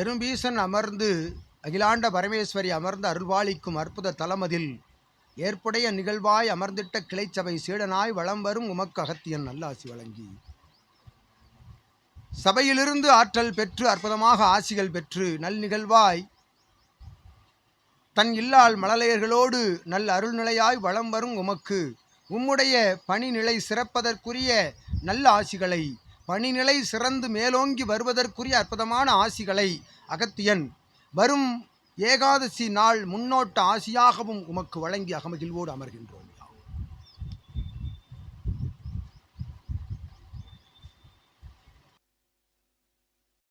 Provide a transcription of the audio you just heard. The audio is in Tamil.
எறும்பீசன் அமர்ந்து அகிலாண்ட பரமேஸ்வரி அமர்ந்து அருள்வாளிக்கும் அற்புத தலமதில் ஏற்புடைய நிகழ்வாய் அமர்ந்திட்ட கிளைச்சபை சீடனாய் வளம் வரும் உமக்கு அகத்தியன் நல்லாசி வழங்கி. சபையிலிருந்து ஆற்றல் பெற்று அற்புதமாக ஆசிகள் பெற்று நல் நிகழ்வாய். தன் இல்லால் மழலையர்களோடு நல் அருள்நிலையாய் வலம் வரும் உமக்கு. உம்முடைய பணிநிலை சிறப்பதற்குரிய நல்ல ஆசிகளை பணிநிலை சிறந்து மேலோங்கி வருவதற்குரிய அற்புதமான ஆசிகளை அகத்தியன் வரும் ஏகாதசி நாள் முன்னோட்ட ஆசியாகவும் உமக்கு வழங்கி அகமகிழ்வோடு அமர்கின்றோம்.